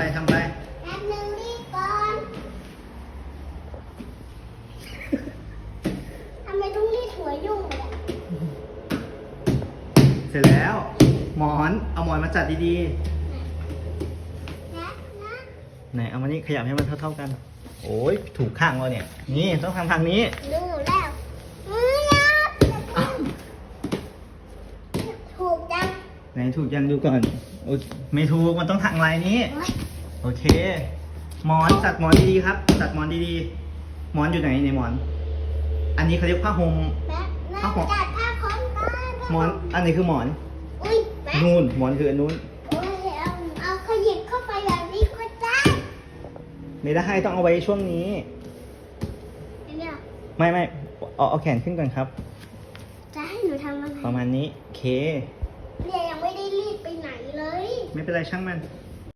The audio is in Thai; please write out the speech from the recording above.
ไปทำไปแป๊บนึงรีบก่อนทำไมต้องรีดหัวยุ่งเลยอะเสร็จแล้ว หมอนเอาหมอนมาจัดดีนะนะๆไหนเอามานี่ขยับให้มันเท่าๆกัน โอ้ยถูกข้างเราเนี่ย นี่ต้องทำทางนี้ ดูแล้วเฮ้ยนะถูกจัง ไหนถูกยังดูก่อนโอ้ยไม่ถูกมันต้องทางลายนี้โอ๊ยโอเค หมอนจัดหมอนดีๆครับจัดหมอนดีๆหมอนอยู่ไหนในหมอน อันนี้เขาเรียกผ้าห่มแป๊บนะเอาของจัดผ้าพร้อมกันหมอน อันนี้คือหมอนอุ้ยแป๊บนู่นหมอนคืออันนู้นโอ้ยเอาเอาขยิบเข้าไปแบบนี้ก็ได้ไม่ได้ต้องเอาไว้ช่วงนี้เนี่ยไม่ไม่เอาเอาแขนขึ้นก่อนครับ จะให้หนูทำอะไรประมาณนี้โอเค เรียยังไม่ได้รีบไปไหนเลย ไม่เป็นไรช่างมัน